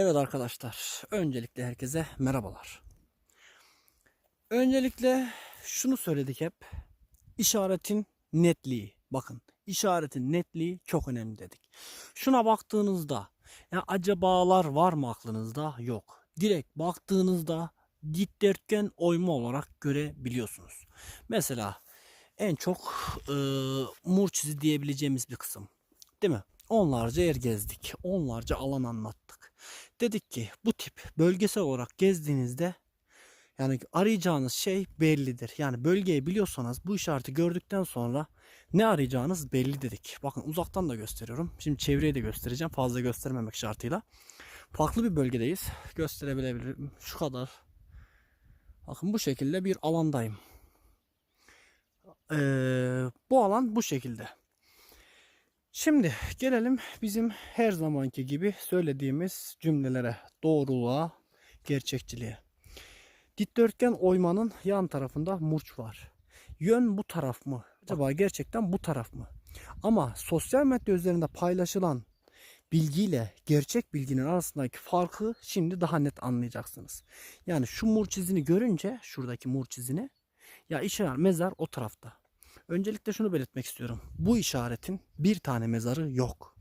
Evet arkadaşlar, öncelikle herkese merhabalar. Öncelikle şunu söyledik hep. İşaretin netliği. Bakın, işaretin netliği çok önemli dedik. Şuna baktığınızda ya acabalar var mı aklınızda? Yok. Direkt baktığınızda dikdörtgen oyma olarak görebiliyorsunuz. Mesela en çok e, murçizi diyebileceğimiz bir kısım. Değil mi? Onlarca yer gezdik. Onlarca alan anlattık. Dedik ki bu tip bölgesel olarak gezdiğinizde yani arayacağınız şey bellidir. Yani bölgeyi biliyorsanız bu işareti gördükten sonra ne arayacağınız belli dedik. Bakın uzaktan da gösteriyorum. Şimdi çevreyi de göstereceğim. Fazla göstermemek şartıyla. Farklı bir bölgedeyiz. Gösterebilirim. Şu kadar. Bakın bu şekilde bir alandayım. Ee, bu alan bu şekilde. Şimdi gelelim bizim her zamanki gibi söylediğimiz cümlelere, doğruluğa, gerçekçiliğe. Dikdörtgen oymanın yan tarafında murç var. Yön bu taraf mı? Acaba gerçekten bu taraf mı? Ama sosyal medya üzerinde paylaşılan bilgiyle gerçek bilginin arasındaki farkı şimdi daha net anlayacaksınız. Yani şu murç izini görünce şuradaki murç izini ya işaret mezar o tarafta. Öncelikle şunu belirtmek istiyorum. Bu işaretin bir tane mezarı yok.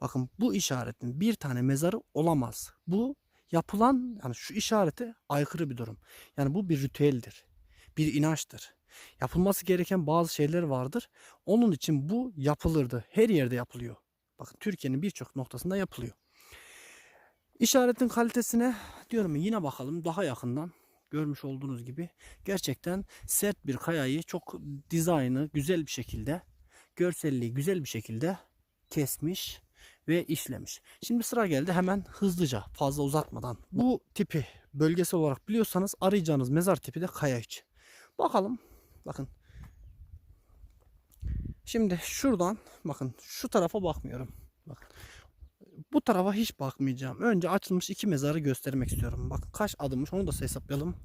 Bakın bu işaretin bir tane mezarı olamaz. Bu yapılan yani şu işarete aykırı bir durum. Yani bu bir ritüeldir. Bir inançtır. Yapılması gereken bazı şeyler vardır. Onun için bu yapılırdı. Her yerde yapılıyor. Bakın Türkiye'nin birçok noktasında yapılıyor. İşaretin kalitesine diyorum yine bakalım daha yakından görmüş olduğunuz gibi gerçekten sert bir kayayı çok dizaynı güzel bir şekilde görselliği güzel bir şekilde kesmiş ve işlemiş. Şimdi sıra geldi hemen hızlıca fazla uzatmadan bu tipi bölgesel olarak biliyorsanız arayacağınız mezar tipi de kaya için. Bakalım bakın Şimdi şuradan bakın şu tarafa bakmıyorum. Bakın. Bu tarafa hiç bakmayacağım. Önce açılmış iki mezarı göstermek istiyorum. Bakın kaç adımmış onu da hesaplayalım.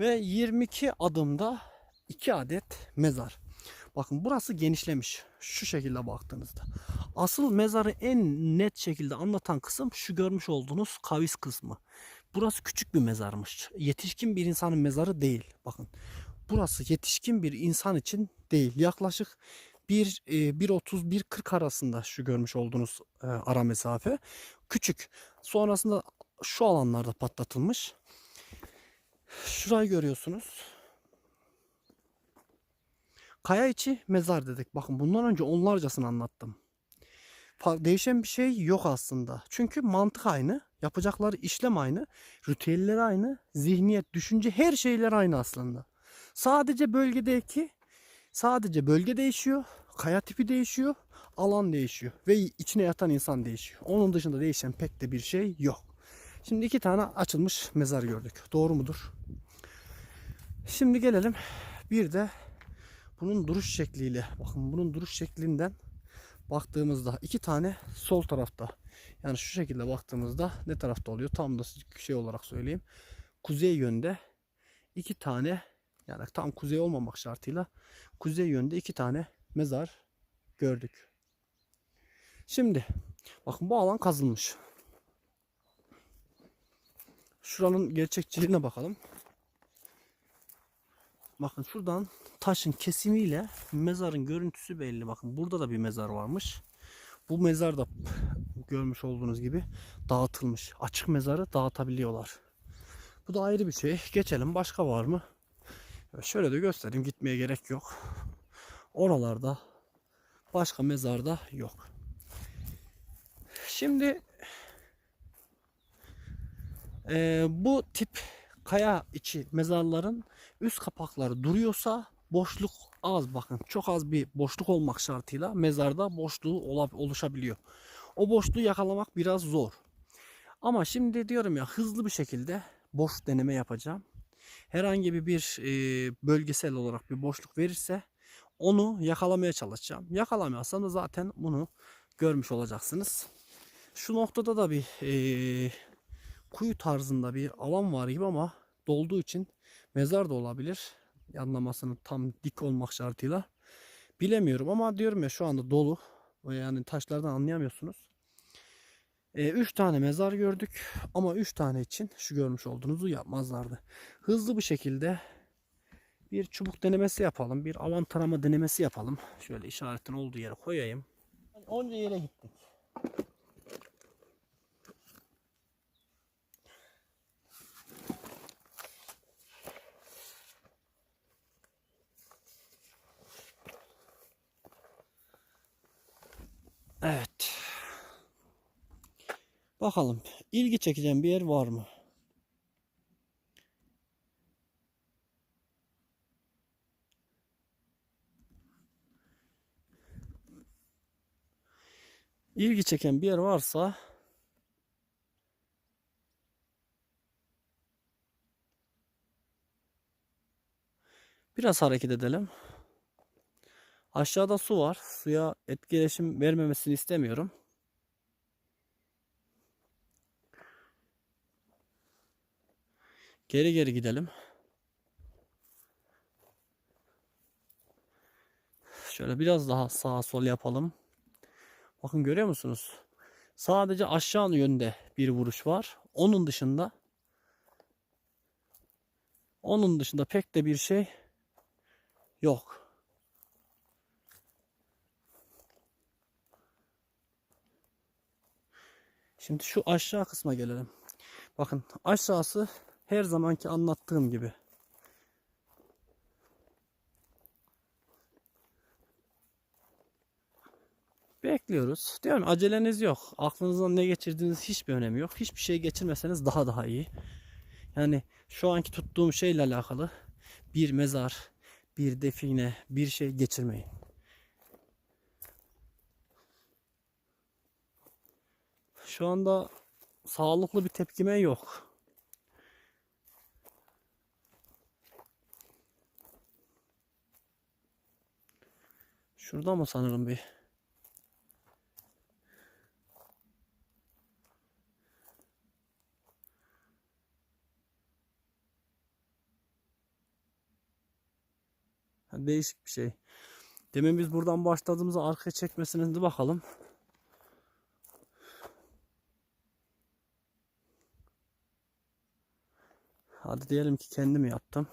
Ve 22 adımda 2 adet mezar. Bakın burası genişlemiş. Şu şekilde baktığınızda. Asıl mezarı en net şekilde anlatan kısım şu görmüş olduğunuz kavis kısmı. Burası küçük bir mezarmış. Yetişkin bir insanın mezarı değil. Bakın. Burası yetişkin bir insan için değil. Yaklaşık 1 e, 1.30 1.40 arasında şu görmüş olduğunuz e, ara mesafe. Küçük. Sonrasında şu alanlarda patlatılmış. Şurayı görüyorsunuz. Kaya içi mezar dedik. Bakın bundan önce onlarcasını anlattım. Değişen bir şey yok aslında. Çünkü mantık aynı. Yapacakları işlem aynı. Ritüeller aynı. Zihniyet, düşünce her şeyler aynı aslında. Sadece bölgedeki sadece bölge değişiyor. Kaya tipi değişiyor. Alan değişiyor. Ve içine yatan insan değişiyor. Onun dışında değişen pek de bir şey yok. Şimdi iki tane açılmış mezar gördük. Doğru mudur? Şimdi gelelim bir de bunun duruş şekliyle bakın bunun duruş şeklinden baktığımızda iki tane sol tarafta yani şu şekilde baktığımızda ne tarafta oluyor tam da şey olarak söyleyeyim kuzey yönde iki tane yani tam kuzey olmamak şartıyla kuzey yönde iki tane mezar gördük. Şimdi bakın bu alan kazılmış. Şuranın gerçekçiliğine bakalım. Bakın şuradan taşın kesimiyle mezarın görüntüsü belli. Bakın burada da bir mezar varmış. Bu mezar da görmüş olduğunuz gibi dağıtılmış. Açık mezarı dağıtabiliyorlar. Bu da ayrı bir şey. Geçelim. Başka var mı? Şöyle de göstereyim. Gitmeye gerek yok. Oralarda başka mezarda yok. Şimdi eee, bu tip kaya içi mezarların üst kapakları duruyorsa boşluk az bakın çok az bir boşluk olmak şartıyla mezarda boşluğu oluşabiliyor. O boşluğu yakalamak biraz zor. Ama şimdi diyorum ya hızlı bir şekilde boş deneme yapacağım. Herhangi bir, e, bölgesel olarak bir boşluk verirse onu yakalamaya çalışacağım. Yakalamıyorsam da zaten bunu görmüş olacaksınız. Şu noktada da bir e, kuyu tarzında bir alan var gibi ama dolduğu için mezar da olabilir. Yanlamasının tam dik olmak şartıyla. Bilemiyorum ama diyorum ya şu anda dolu. Yani taşlardan anlayamıyorsunuz. 3 tane mezar gördük ama 3 tane için şu görmüş olduğunuzu yapmazlardı. Hızlı bir şekilde bir çubuk denemesi yapalım. Bir alan tarama denemesi yapalım. Şöyle işaretin olduğu yere koyayım. Onca yere gittik. Evet. Bakalım ilgi çekeceğim bir yer var mı? İlgi çeken bir yer varsa biraz hareket edelim. Aşağıda su var. Suya etkileşim vermemesini istemiyorum. Geri geri gidelim. Şöyle biraz daha sağa sol yapalım. Bakın görüyor musunuz? Sadece aşağı yönde bir vuruş var. Onun dışında onun dışında pek de bir şey yok. Şimdi şu aşağı kısma gelelim. Bakın aşağısı her zamanki anlattığım gibi. Bekliyoruz. Diyorum aceleniz yok. Aklınızdan ne geçirdiğiniz hiçbir önemi yok. Hiçbir şey geçirmeseniz daha daha iyi. Yani şu anki tuttuğum şeyle alakalı bir mezar, bir define, bir şey geçirmeyin. Şu anda sağlıklı bir tepkime yok. Şurada mı sanırım bir Değişik bir şey. Demin biz buradan başladığımızda arkaya çekmesine de bakalım. Hadi diyelim ki kendim yaptım.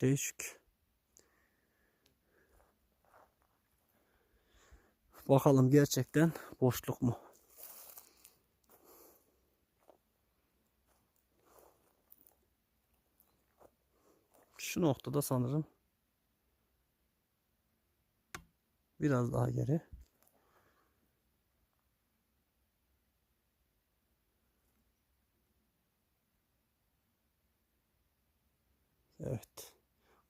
Değişik. Bakalım gerçekten boşluk mu? Şu noktada sanırım biraz daha geri. Evet.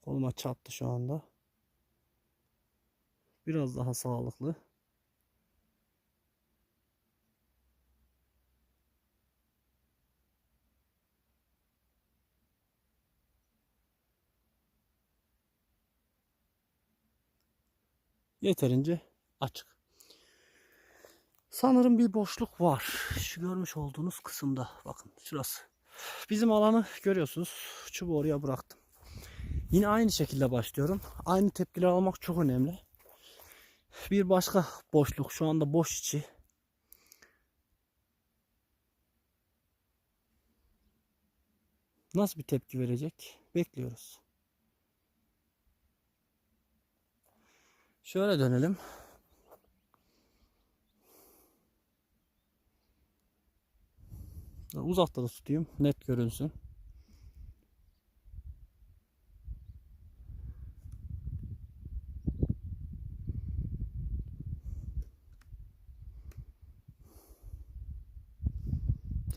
Koluma çarptı şu anda. Biraz daha sağlıklı. Yeterince açık. Sanırım bir boşluk var. Şu görmüş olduğunuz kısımda. Bakın şurası. Bizim alanı görüyorsunuz. Çubuğu oraya bıraktım. Yine aynı şekilde başlıyorum. Aynı tepkileri almak çok önemli. Bir başka boşluk şu anda boş içi. Nasıl bir tepki verecek? Bekliyoruz. Şöyle dönelim. Uzakta da tutayım. Net görünsün.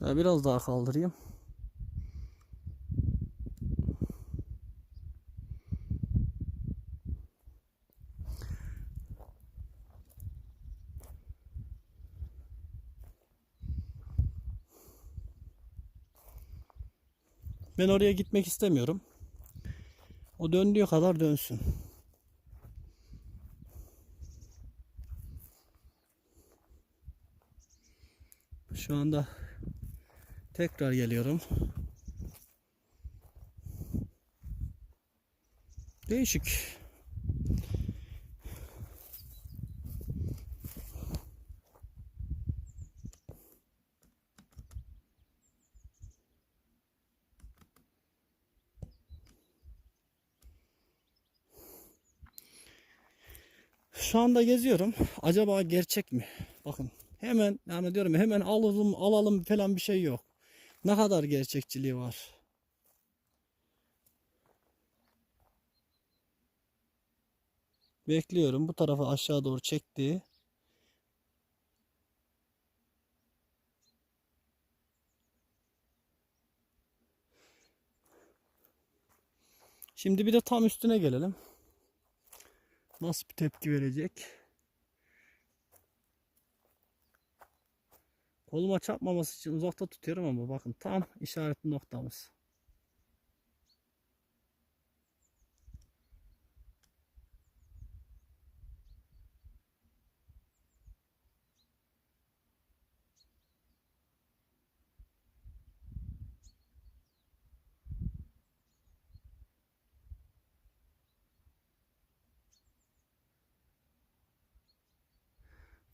Biraz daha kaldırayım. Ben oraya gitmek istemiyorum. O döndüğü kadar dönsün. Şu anda tekrar geliyorum. Değişik. Anda geziyorum. Acaba gerçek mi? Bakın hemen yani diyorum hemen alalım alalım falan bir şey yok. Ne kadar gerçekçiliği var. Bekliyorum. Bu tarafa aşağı doğru çekti. Şimdi bir de tam üstüne gelelim. Nasıl bir tepki verecek? Koluma çarpmaması için uzakta tutuyorum ama bakın tam işaretli noktamız.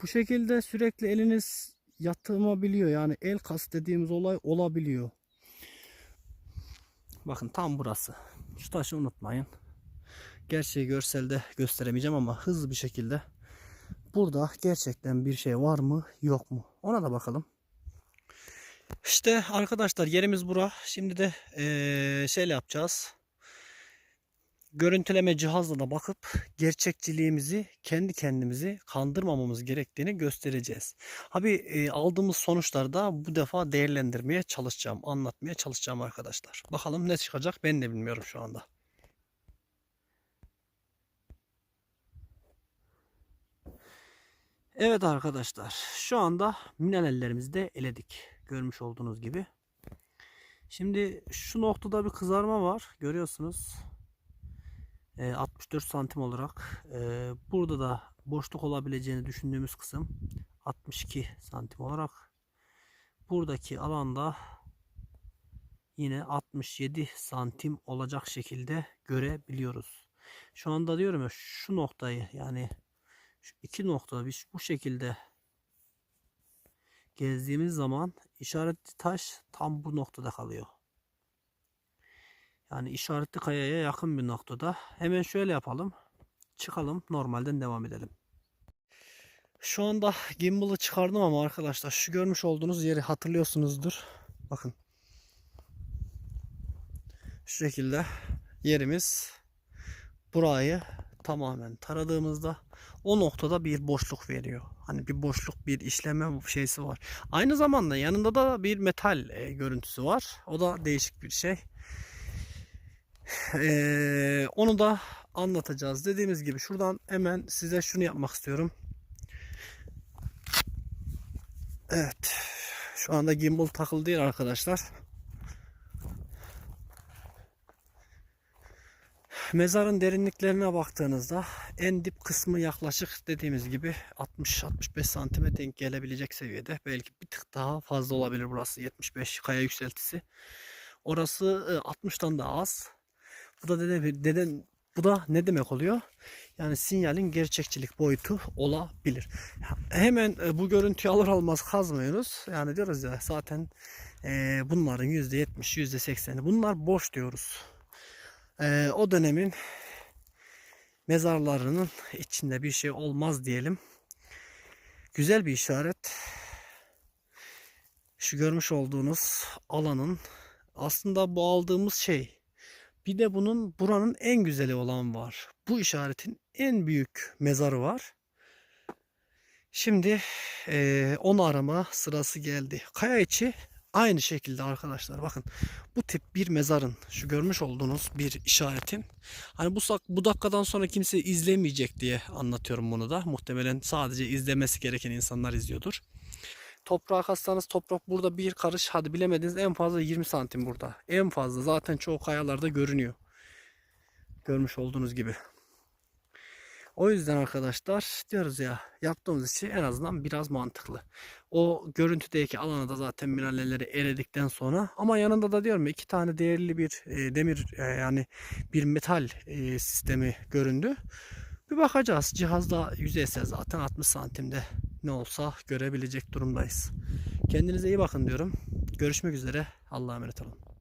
Bu şekilde sürekli eliniz yatırmabiliyor. Yani el kas dediğimiz olay olabiliyor. Bakın tam burası. Şu taşı unutmayın. Gerçeği görselde gösteremeyeceğim ama hızlı bir şekilde burada gerçekten bir şey var mı yok mu? Ona da bakalım. İşte arkadaşlar yerimiz bura. Şimdi de eee şeyle yapacağız görüntüleme cihazla da bakıp gerçekçiliğimizi kendi kendimizi kandırmamamız gerektiğini göstereceğiz. Abi e, aldığımız sonuçları da bu defa değerlendirmeye çalışacağım, anlatmaya çalışacağım arkadaşlar. Bakalım ne çıkacak ben de bilmiyorum şu anda. Evet arkadaşlar şu anda minerallerimizi de eledik. Görmüş olduğunuz gibi. Şimdi şu noktada bir kızarma var. Görüyorsunuz. 64 e, santim olarak burada da boşluk olabileceğini düşündüğümüz kısım 62 santim olarak buradaki alanda yine 67 santim olacak şekilde görebiliyoruz. Şu anda diyorum ya şu noktayı yani şu iki noktada biz bu şekilde gezdiğimiz zaman işaretli taş tam bu noktada kalıyor. Yani işaretli kayaya yakın bir noktada. Hemen şöyle yapalım. Çıkalım. Normalden devam edelim. Şu anda gimbal'ı çıkardım ama arkadaşlar şu görmüş olduğunuz yeri hatırlıyorsunuzdur. Bakın. Şu şekilde yerimiz burayı tamamen taradığımızda o noktada bir boşluk veriyor. Hani bir boşluk bir işleme şeysi var. Aynı zamanda yanında da bir metal e, görüntüsü var. O da değişik bir şey. Ee, onu da anlatacağız. Dediğimiz gibi şuradan hemen size şunu yapmak istiyorum. Evet. Şu anda gimbal takılı değil arkadaşlar. Mezarın derinliklerine baktığınızda en dip kısmı yaklaşık dediğimiz gibi 60-65 santime denk gelebilecek seviyede. Belki bir tık daha fazla olabilir burası 75 kaya yükseltisi. Orası 60'tan daha az. Bu da dede, deden bu da ne demek oluyor? Yani sinyalin gerçekçilik boyutu olabilir. Hemen e, bu görüntüyü alır almaz kazmıyoruz. Yani diyoruz ya zaten e, bunların %70, %80'i bunlar boş diyoruz. E, o dönemin mezarlarının içinde bir şey olmaz diyelim. Güzel bir işaret. Şu görmüş olduğunuz alanın aslında bu aldığımız şey bir de bunun buranın en güzeli olan var. Bu işaretin en büyük mezarı var. Şimdi e, onu arama sırası geldi. Kaya içi aynı şekilde arkadaşlar bakın bu tip bir mezarın şu görmüş olduğunuz bir işaretin hani bu, bu dakikadan sonra kimse izlemeyecek diye anlatıyorum bunu da muhtemelen sadece izlemesi gereken insanlar izliyordur. Toprağa kassanız toprak burada bir karış hadi bilemediniz en fazla 20 santim burada. En fazla zaten çoğu kayalarda görünüyor. Görmüş olduğunuz gibi. O yüzden arkadaşlar diyoruz ya yaptığımız işi en azından biraz mantıklı. O görüntüdeki alana da zaten mineralleri eridikten sonra ama yanında da diyorum iki tane değerli bir e, demir e, yani bir metal e, sistemi göründü. Bir bakacağız. Cihazda yüzeysel zaten 60 santimde ne olsa görebilecek durumdayız. Kendinize iyi bakın diyorum. Görüşmek üzere. Allah'a emanet olun.